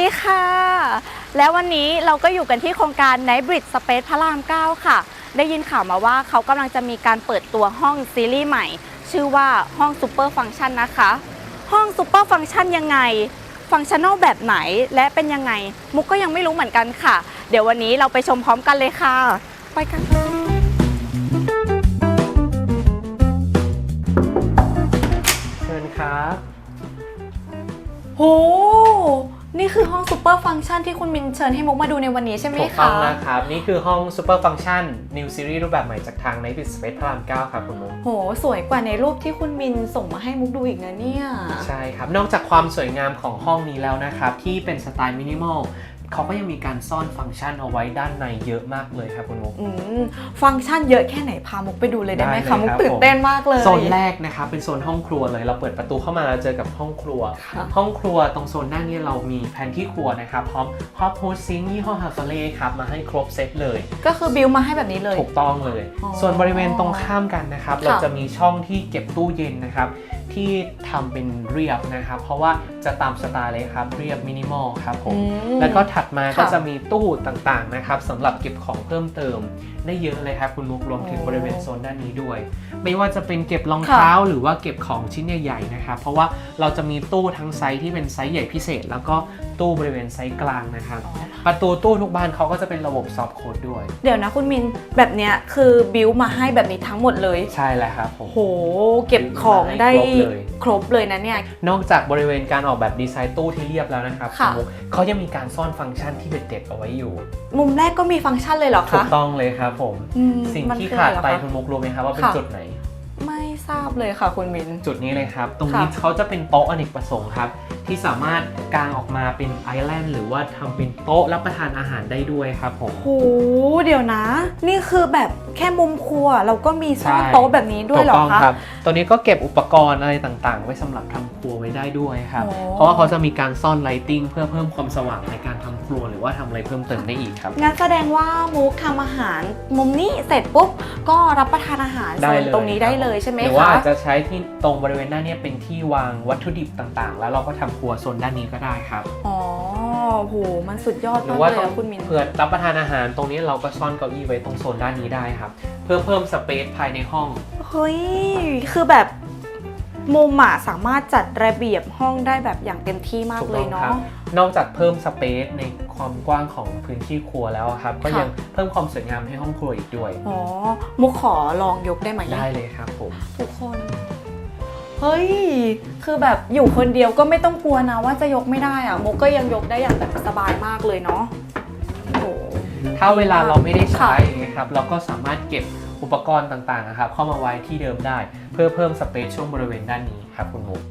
วัสดีค่ะ แล้ววันนี้เราก็อยู่กันที่โครงการ Night Bridge Space พระราม 9 ค่ะ ได้ยินข่าวมาว่าเขากำลังจะมีการเปิดตัวห้องซีรีส์ใหม่ ชื่อว่าห้อง Super Function นะคะ ห้อง Super Function ยังไง ฟังชั่นอลแบบไหนและเป็นยังไง มุกก็ยังไม่รู้เหมือนกันค่ะ เดี๋ยววันนี้เราไปชมพร้อมกันเลยค่ะ ไปกันเชิญครับ โห นี่คือห้อง Super Function ที่คุณมินเชิญให้มุกมาดูในวันนี้ใช่ไหมถูกต้อคะงนะครับ นี่คือห้อง Super Function New Series รูปแบบใหม่จากทาง Night Bit Space พระราม9ครับคุณมุกโห สวยกว่าในรูปที่คุณมินส่งมาให้มุกดูอีกนะเนี่ย ใช่ครับ นอกจากความสวยงามของห้องนี้แล้วนะครับ ที่เป็นสไตล์มินิมอล เขาก็ยังมีการซ่อนฟังก์ชันเอาไว้ด้านในเยอะมากเลยครับคุณมุกอืมฟังก์ชันเยอะแค่ไหนพามุกไปดูเลยได้ไหมได้เลยคะมุกครับตื่นเต้นมากเลยโซนแรกนะครับเป็นโซนห้องครัวเลย เราเปิดประตูเข้ามาเราเจอกับห้องครัวค่ะห้องครัวตรงโซนด้านนี้เรามีแผนที่ครัวนะครับพร้อมฮอปโฮสซิงยี่ห้อฮาฟเล่ครับมาให้ครบเซตเลย ก็คือบิวมาให้แบบนี้เลย ถูกต้องเลยอ๋อส่วนบริเวณตรงข้ามกันนะครับค่ะเราจะมีช่องที่เก็บตู้เย็นนะครับ ที่ทำเป็นเรียบนะครับ เพราะว่าจะตามสไตล์เลยครับเรียบมินิมอลครับผม อืมแล้วก็ถัดมาค่ะก็จะมีตู้ต่างๆนะครับสำหรับเก็บของเพิ่มเติม ได้เยอะเลยครับคุณมุกรวมถึงโอ้บริเวณโซนด้านนี้ด้วย ไม่ว่าจะเป็นเก็บรองเท้าหรือว่าเก็บของชิ้นใหญ่ๆนะครับ เพราะว่าเราจะมีตู้ทั้งไซส์ที่เป็นไซส์ใหญ่พิเศษ แล้วก็ตู้บริเวณไซส์กลางนะครับ อ๋อ ประตูตู้ทุกบานเขาก็จะเป็นระบบซอฟต์โค้ดด้วย เดี๋ยวนะคุณมินแบบเนี้ยคือบิวมาให้แบบนี้ทั้งหมดเลย ใช่แล้วครับผม โห เก็บของได้ครบเลย ครบเลยนะเนี่ย นอกจากบริเวณการออกแบบดีไซน์ตู้ที่เรียบแล้วนะครับค่ะณมุกเขายังมีการซ่อนฟังก์ชันที่เด็ดๆเอาไว้อยู่ มุมแรกก็มีฟังก์ชันเลยเหรอถูคะกต้องเลยครับผม อืมสิ่งมันที่คือขาดอะรไปเหรอคุคะณมุกรู้ไหมครับว่าเป็นค่ะ จุดไหน ไม่ ทราบเลยค่ะคุณมิน จุดนี้เลยครับ ตรงนี้ค่ะเขาจะเป็นโต๊ะอเนกประสงค์ครับ ที่สามารถกางออกมาเป็นไอแลนด์หรือว่าทำเป็นโต๊ะรับประทานอาหารได้ด้วยครับผมโหเดี๋ยวนะ นี่คือแบบแค่มุมครัวเราก็มีซ่อนใช่โต๊ะแบบนี้ด้วยเหรอถูกต้องคะครับตัวนี้ก็เก็บอุปกรณ์อะไรต่างๆ ไว้สำหรับทำครัวไว้ได้ด้วยครับโอ้เพราะว่าเขาจะมีการซ่อนไลติงเพื่อเพิ่มความสว่างในการทำครัวหรือว่าทำอะไรเพิ่มเติมได้อีกครับงั้นแสดงว่ามุกทำอาหารมุมนี้เสร็จปุ๊บก็รับประทานอาหารได้โซนเลยตรงนี้ได้เลยใช่ไหมหรือว่าคะอาจจะใช้ที่ตรงบริเวณหน้าเนี้เป็นที่วางวัตถุดิบต่างๆ แล้วเราก็ทำครัวโซนด้านนี้ก็ได้ครับ อ๋อโหมันสุดยอดหรืมาอกว่าเลยต้องอะคุณมินเผื่อรับประทานอาหารตรงนี้เราก็ซ่อนเก้าอี้ไว้ตรงโซนด้านนี้ได้ครับ เพื่อเพิ่มสเปซภายในห้อง เฮ้ย คือแบบ มุมอะสามารถจัดระเบียบห้องได้แบบอย่างเต็มที่มากถูกเลต้อยงครัเนาะบนอกจากเพิ่มสเปซในความกว้างของพื้นที่ครัวแล้วครับ ก็ค่ะยังเพิ่มความสวยงามให้ห้องครัวอีกด้วยอ๋อมุกขอลองยกได้ไหมได้เลยครับผมทุกคนเฮ้ย คือแบบอยู่คนเดียวก็ไม่ต้องกลัวนะว่าจะยกไม่ได้อะมุกก็ยังยกได้อย่างแบบสบายมากเลยเนาะโอ้โหถ้าเวลาเราไม่ได้ใช้ค่ะนะครับ เราก็สามารถเก็บ อุปกรณ์ต่างๆนะครับเข้ามาไว้ที่เดิมได้ เพื่อเพิ่มสเปซช่วงบริเวณด้านนี้ครับคุณมุก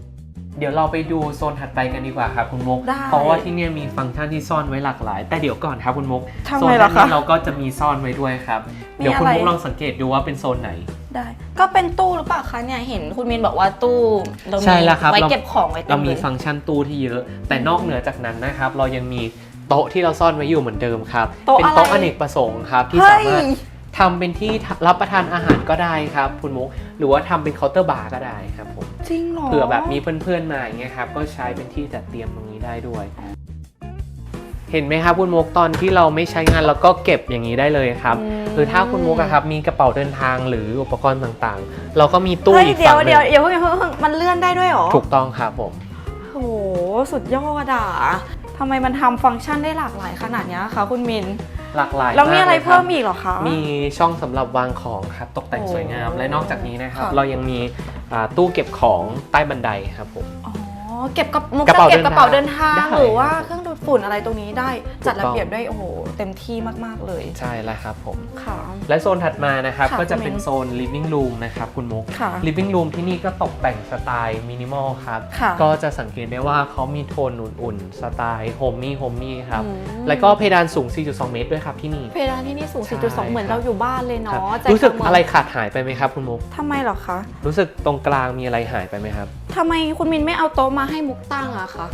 เดี๋ยวเราไปดูโซนถัดไปกันดีกว่าครับคุณมุก ได้เพราะว่าที่เนี่ยมีฟังก์ชันที่ซ่อนไว้หลากหลาย แต่เดี๋ยวก่อนครับคุณมุก ทำโซไมนล่ะด้านคะนี้เราก็จะมีซ่อนไว้ด้วยครับ มีเดี๋ยวคุณอะไรมุกลองสังเกตดูว่าเป็นโซนไหน ได้ ก็เป็นตู้หรือเปล่าคะเนี่ยเห็นคุณมินบอกว่าตู้เรามีใช่แล้วครับไว้เรา เก็บของไว้เต็เรามมีเลยฟังก์ชันตู้ที่เยอะ แต่นอกเหนือจากนั้นนะครับ เรายังมีโต๊ะที่เราซ่อนไว้อยู่เหมือนเดิมครับ โต๊ะเป็นอะไรโต๊ะอเนกประสงค์ครับที่เฮ้สายมารถ ทำเป็นที่รับประทานอาหารก็ได้ครับคุณมุกหรือว่าทำเป็นเคาน์เตอร์บาร์ก็ได้ครับผมจริงเหรอเผื่อแบบมีเพื่อนๆมาอย่างเงี้ยครับก็ใช้เป็นที่จัดเตรียมตรงนี้ได้ด้วย เห็นไหมครับคุณมุกตอนที่เราไม่ใช้งานเราก็เก็บอย่างนี้ได้เลยครับมคือถ้าคุณมุกอะครับมีกระเป๋าเดินทางหรืออุปกรณ์ต่างๆ เราก็มีตู้เฮ้ยอีกเดี๋ยฝั่วงหเดี๋นึ่ยวงเดี๋ยวเพิ่งอย่าเพิ่งมันเลื่อนได้ด้วยเหรอถูกต้องครับผมโหสุดยอดอะทำไมมันทำฟังก์ชันได้หลากหลายขนาดเนี้ยคะคุณมิน หลากหลายแล้วมีอะไรากลยคบเพิ่มอีกเหรอคะมีช่องสำหรับวางของครับตกแต่งสวยงาม โอ้และนอกจากนี้นะครับ ค่ะ เรายังมีอ่าตู้เก็บของใต้บันไดครับผม อ๋อ เก็บกับมุกกระจะเป๋าเก็บกระเป๋าเดิเดินนทาทางงได้หรือว่าครับเครื่องดูดฝุ่นอะไรตรงนี้ได้จัดถูกต้องระเบียบได้โอ้โหเต็มที่มาก ๆ เลยใช่แล้วครับผม ค่ะ และโซนถัดมานะครับค่ะก็จะคุณเป็นมิ้นโซน living room นะครับคุณมุก ค่ะ living room ที่นี่ก็ตกแต่งสไตล์มินิมอลครับ ค่ะ ก็จะสังเกตได้ว่าเขามีโทนอุ่นๆ สไตล์โฮมมี่โฮมมี่ครับ อืม แล้วก็เพดานสูง 4.2 เมตรด้วยครับที่นี่ เพดานที่นี่สูง ใช่4.2 เหมือนครับเราอยู่บ้านเลยครับเนาะใจรู้สึกกลางเมืงอะไรขาดหายไปไหมครับคุณมุก ทำไมเหรอคะ รู้สึกตรงกลางมีอะไรหายไปไหมครับทำไมคุณมินไม่เอาโต๊ะมาให้มุกตั้งอะคะ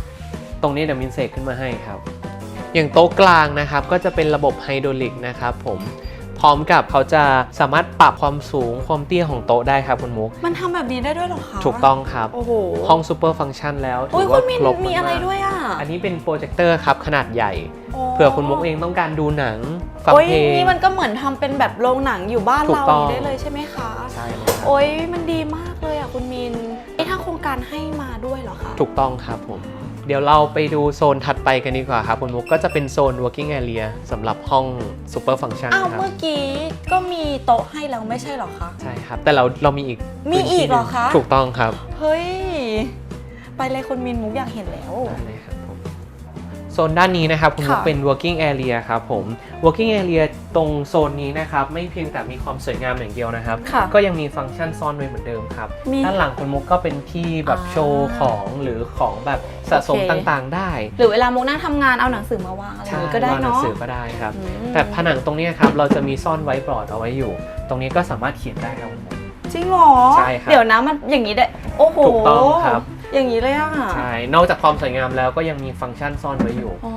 ตรงนี้เดี๋ยวมินเสกขึ้นมาให้ครับ อย่างโต๊ะกลางนะครับก็จะเป็นระบบไฮดรอลิกนะครับผม พร้อมกับเขาจะสามารถปรับความสูงความเตี้ยของโต๊ะได้ครับคุณมุก มันทำแบบนี้ได้ด้วยเหรอคะถูกต้องครับ โอ้โหห้องซูเปอร์ฟังก์ชันแล้วโอ้ถืยอคุว่าณมินครบมีอะไรากๆด้วยอะอันนี้เป็นโปรเจคเตอร์ครับขนาดใหญ่ เผื่อคุณมุกเองต้องการดูหนังฟังโอ้ยเพลง นี่มันก็เหมือนทำเป็นแบบโรงหนังอยู่บ้านถูกเราต้องอย่างนี้ได้เลยใช่ไหมคะ ใช่เลยครับโอ้ยมันดีมากเลยอะคุณมินนี่ทางโครงการให้มาด้วยเหรอคะถูกต้องครับผม เดี๋ยวเราไปดูโซนถัดไปกันดีกว่าครับคุณมุกก็จะเป็นโซน working area สำหรับห้อง super function อ้าวครับ เมื่อกี้ก็มีโต๊ะให้แล้วไม่ใช่เหรอคะ ใช่ครับ แต่เราเรามีอีกมีอีกเหรอคะถูกต้องครับเฮ้ย ไปเลยคุณมินมุกอยากเห็นแล้ว ได้เลยครับผม โซนด้านนี้นะครับคุณมุกค่ะ เป็น working area ครับผม working area ตรงโซนนี้นะครับ ไม่เพียงแต่มีความสวยงามอย่างเดียวนะครับ ค่ะ ก็ยังมีฟังก์ชันซ่อนไว้เหมือนเดิมครับ มีด้านหลังคุณมุกก็เป็นที่แบบอ่าโชว์ของหรือของแบบสะสมโอเค ต่างๆ ได้หรือเวลามุกนั่งทำงานเอาหนังสือมาวางอะไรอย่างนี้ก็ได้วางหนังเนาะสือก็ได้ครับ อืมแต่ผนังตรงเนี้ยครับเราจะมีซ่อนไว้บอร์ดเอาไว้อยู่ ตรงนี้ก็สามารถเขียนได้ครับคุณมุกจริงเหรอใช่ครับ เดี๋ยวนะมันอย่างนี้ได้ โอ้โห ถูกต้องครับ อย่างนี้เลยอะใช่ นอกจากความสวยงามแล้วก็ยังมีฟังก์ชันซ่อนไว้อยู่ อ๋อ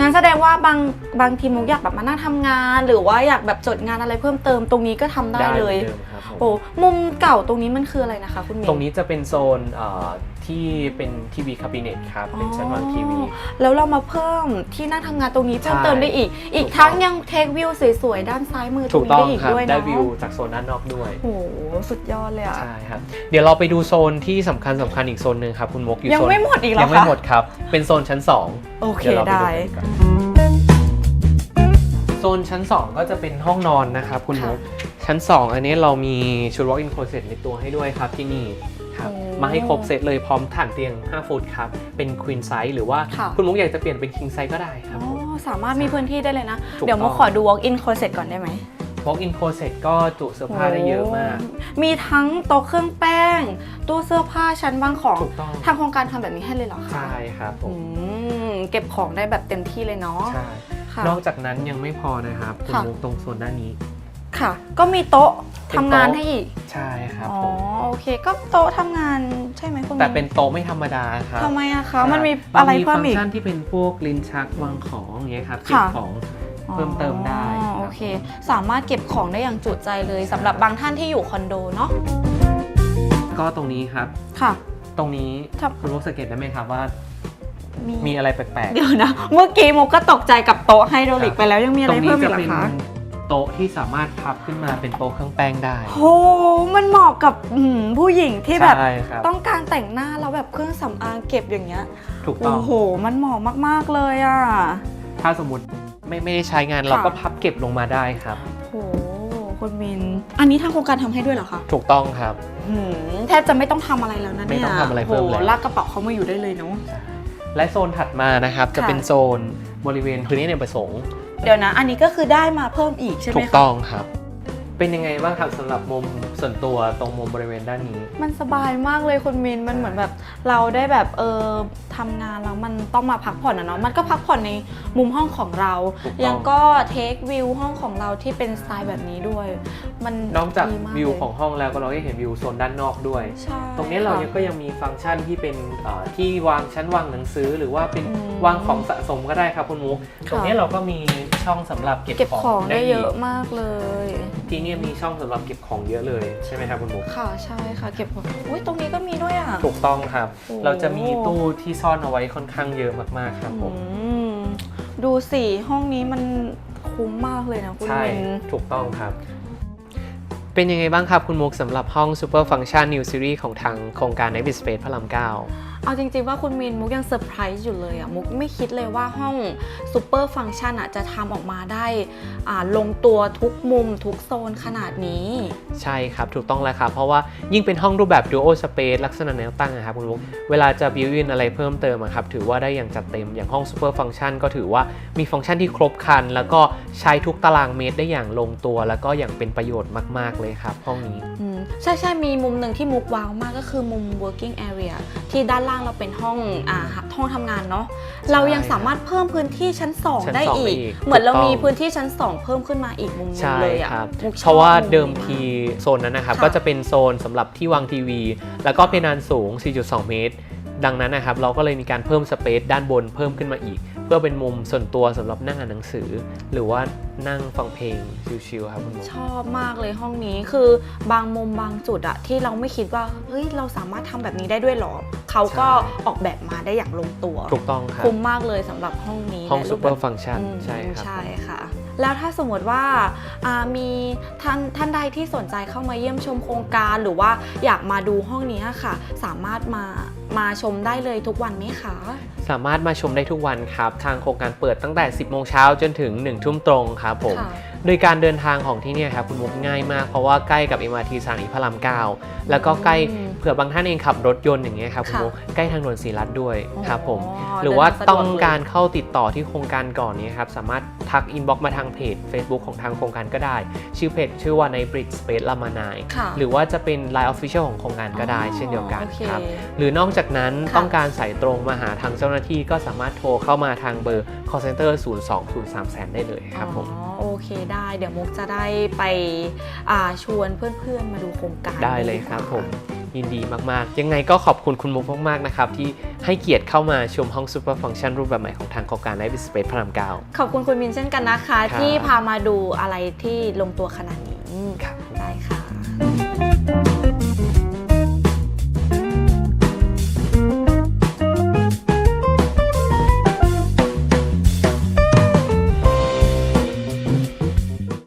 งั้นแสดงว่าบางบางทีมุกอยากแบบมานั่งทำงาน หรือว่าอยากแบบจดงานอะไรเพิ่มเติมตรงนี้ก็ทำได้ได้เลยหมือนเดิมครับผมโอ้ มุมเก่าตรงนี้มันคืออะไรนะคะ คุณมินตรงนี้จะเป็นโซนเอ่อ ที่เป็นทีวีคาบิเนตครับ เป็นชั้นวางทีวี แล้วเรามาเพิ่มที่นั่งทำงานตรงนี้เพิ่มใช่เติมได้อีก อีกถูกต้องทั้งยังเทควิวสวยๆ ด้านซ้ายมือตรถูงกนี้ต้องได้อีกครับด้วยได้เนาะวิวจากโซนด้านนอกด้วย โอ้โห สุดยอดเลยอะ ใช่ครับ เดี๋ยวเราไปดูโซนที่สำคัญสำคัญอีกโซนหนึ่งครับ คุณมกอยู่ยังโซนไม่หมดอีกเหรอยังไม่คะหมดครับ เป็นโซนชั้น 2 โอเคเดี๋ยวเราไปได้ดูกันดีกว่าโซนชั้น 2 ก็จะเป็นห้องนอนนะครับคุณมกชั้น 2 อันนี้เรามีชุด walk-in closet ในตัวให้ด้วยครับที่นี่ ครับโอ้มาให้ครบเซตเลยพร้อมถ่านเตียง 5 ฟุตครับ เป็น queen size หรือว่าค่ะคุณมุกอยากจะเปลี่ยนเป็น king size ก็ได้ครับอ๋อผมสามารถมีพื้นที่ได้เลยนะถูกเดี๋ยวมุกต้องขอดู walk in closet ก่อนได้ไหม walk-in closet ก็จุเสื้อผ้าได้เยอะมากโอ้มีทั้งโต๊ะเครื่องแป้ง ตู้เสื้อผ้าชั้นวางของถูกต้องทางโครงการทำแบบนี้ให้เลยเหรอคะ ใช่ครับผอืมมเก็บของได้แบบเต็มที่เลยเนาะใช่ค่ะนอกจากนั้นยังไม่พอนะครับคุณค่ะมุกตรงโซนด้านนี้ ค่ะ ก็มีโต๊ะเป็นทำงานโต๊ะให้อีก ใช่ครับอ๋อ ผมโอเค ก็โต๊ะทำงานใช่ไหมคุณแต่มิ้เป็นโต๊ะไม่ธรรมดาครับทำไมอะคะ มันมีใช่อะไรนเพิ่มอีก ฟังก์ชันที่เป็นพวกลิ้นชักวางของอย่างเงี้ยครับเก็บค่ะ ของเพิ่มเติมได้อ๋อครับโอเคสามารถเก็บของได้อย่างจุใจเลยสำหรับบางท่านที่อยู่คอนโดเนาะ ก็ตรงนี้ครับ ค่ะ ตรงนี้ครับ คุณมุกสังเกตได้ไหมครับว่ามีอะไรแปลกเดี๋ยวนะ เมื่อกี้โมก็ตกใจกับโต๊ะไฮโดรลิกไปแล้วยังมีๆ อะตไรรงนี้เพิ่มอีจะกเหรเป็นอคะโต๊ะที่สามารถพับขึ้นมาเป็นโต๊ะเครื่องแป้งได้ โห มันเหมาะกับอืมผู้หญิงที่แบบ ใช่ครับ ต้องการแต่งหน้าแล้วแบบเครื่องสำอางเก็บอย่างเงี้ย ถูกต้อโอ้งโห มันเหมาะมากๆเลยอะ ถ้าสมมติไม่ไม่ได้ใช้งานเราก็พับเก็บลงมาได้ครับโอ้โหคุณมิน อันนี้ทางโครงการทำให้ด้วยเหรอคะถูกต้องครับ หืมแทบจะไม่ต้องทำอะไรแล้วนะเนี่ยไม่ต้องทำอะไรเพิ่มแล้ว โหลากกระเป๋าเขามาอยู่ได้เลยเนาะ และโซนถัดมานะครับ จะค่ะ เป็นโซนบริเวณพื้นที่อเนกประสงค์ เดี๋ยวนะ อันนี้ก็คือได้มาเพิ่มอีกใช่ไหมถูคะ กต้องครับ เป็นยังไงบ้างครับสำหรับมุมส่วนตัวตรงมุมบริเวณด้านนี้ มันสบายมากเลยคุณมินมันเหมือนแบบเราได้แบบเออทำงานแล้วมันต้องมาพักผ่อนอะเนาะมันก็พักผ่อนในมุมห้องของเรา ถูกต้อง ยังก็เทควิวห้องของเราที่เป็นสไตล์แบบนี้ด้วย มันนอกจากดีมวิวเลยของห้องแล้วก็เราได้เห็นวิวโซนด้านนอกด้วย ใช่ตรงนี้เราค่ะยังก็ยังมีฟังก์ชันที่เป็นเอ่อที่วางชั้นวางหนังสือ หรือว่าเป็นอืมวางของสะสมก็ได้ครับคุณมุกค่ะตรงนี้เราก็มีช่องสำหรับเก็บเก็บของของได้อีกเยอะมากเลย ที่เนี่ยมีช่องสำหรับเก็บของเยอะเลยใช่ไหมครับคุณมุกค่ะใช่ค่ะเก็บของอุ้ยตรงนี้ก็มีด้วยอะ ถูกต้องครับ โอ้ เราจะมีตู้ที่ซ่อนเอาไว้ค่อนข้างเยอะมากๆครับผม อืมดูสิห้องนี้มันคุ้มมากเลยนะคุณใช่มิน ถูกต้องครับ เป็นยังไงบ้างครับคุณมุกสำหรับห้อง Super Function New Series ของทางโครงการ Night Space พระรามเก้า เอาจริงๆว่าคุณมินมุกยังเซอร์ไพรส์อยู่เลยอะมุกไม่คิดเลยว่าห้องซูเปอร์ฟังก์ชันอะจะทำออกมาได้อ่าลงตัวทุกมุมทุกโซนขนาดนี้ ใช่ครับ ถูกต้องแล้วครับ เพราะว่ายิ่งเป็นห้องรูปแบบ Duo Space ลักษณะแนวตั้งนะครับคุณมุกเวลาจะ build in อะไรเพิ่มเติมอะครับถือว่าได้อย่างจัดเต็มอย่างห้อง Super Function ก็ถือว่ามีฟังก์ชันที่ครบครัน แล้วก็ใช้ทุกตารางเมตรได้อย่างลงตัว แล้วก็อย่างเป็นประโยชน์มาก ๆเลยครับ ห้องนี้อืมใช่ใช่มีมุมหนึ่งที่มุกว้าวมากก็คือมุม working area ที่ด้านล่างเราเป็นห้องอ่าห้องทำงานเนาะเรายังสามารถเพิ่มพื้นที่ชั้น ชั้2 นได้สองอีได้กอีกเหมือนเราถูกต้อง มีพื้นที่ชั้น 2 เพิ่มขึ้นมาอีกมุมหนึงใช่เลยอะครับมุกชอบเพราะว่าเดิมมุทีนี้โซนนั้นนะครับค่ะก็จะเป็นโซนสำหรับที่วางทีวี แล้วก็เพดานสูง 4.2 เมตร ดังนั้นนะครับเราก็เลยมีการเพิ่มสเปซด้านบนเพิ่มขึ้นมาอีก เพื่อเป็นมุมส่วนตัวสำหรับนั่งอ่านหนังสือ หรือว่านั่งฟังเพลงชิลๆครับคุณมุกชอบมากเลยห้องนี้คือบางมุมบางจุดอะที่เราไม่คิดว่าเฮ้ยเราสามารถทำแบบนี้ได้ด้วยเหรอเขาก็ใช่ออกแบบมาได้อย่างลงตัว ถูกต้องครับคุ้มมากเลยสำหรับห้องนี้ห้องและซูรูปเปอแบบร์ฟังก์ชันอืมใช่ครับใช่ค่ะ แล้วถ้าสมมติว่าอ่ามีท่านท่านใดที่สนใจเข้ามาเยี่ยมชมโครงการหรือว่าอยากมาดูห้องนี้ค่ะ สามารถมามาชมได้เลยทุกวันไหมคะ สามารถมาชมได้ทุกวันครับ ทางโครงการเปิดตั้งแต่ 10 โมงเช้าจนถึง 1 ทุ่มตรงครับผมค่ะโดยการเดินทางของที่เนี่ยครับคุณมุกง่ายมากเพราะว่าใกล้กับ MRT สถานีพระราม 9 แล้วก็ใกล้อืมเผื่อบางท่านเองขับรถยนต์อย่างเงี้ยครับคุณค่ะมุกใกล้ทางด่วนศรีรัตน์ด้วยครับผมอ๋อหรือว่าเดินทางสะดวกต้องการเข้าติดต่อที่โครงการก่อนเนี่ยครับสามารถทักอินบ็อกมาทางเพจ Facebook ของทางโครงการก็ได้ ชื่อเพจชื่อว่าใน Bridge Space ลามานายค่ะหรือว่าจะเป็น Line Official ของโครงการก็ได้ เช่นเดียวกันโอเคครับหรือนอกจากนั้นค่ะ ต้องการสายตรงมาหาทางเจ้าหน้าที่ก็สามารถโทรเข้ามาทางเบอร์ call center 02030แสนได้เลยครับผม อ๋อโอเคได้เดี๋ยวมุกจะได้ไปอ่าชวนเพื่อนๆมาดูโครงการได้เลยกว่าครับผม ยินดีมากๆ ยังไงก็ขอบคุณคุณมุกมากๆนะครับที่ให้เกียรติเข้ามาชมห้องซูเปอร์ฟังก์ชันรูปแบบใหม่ของทางโครงการไลฟ์สเปซพระรามเก้าขอบคุณคุณมินเช่นกันนะคะครับที่พามาดูอะไรที่ลงตัวขนาดนี้ครับได้ค่ะ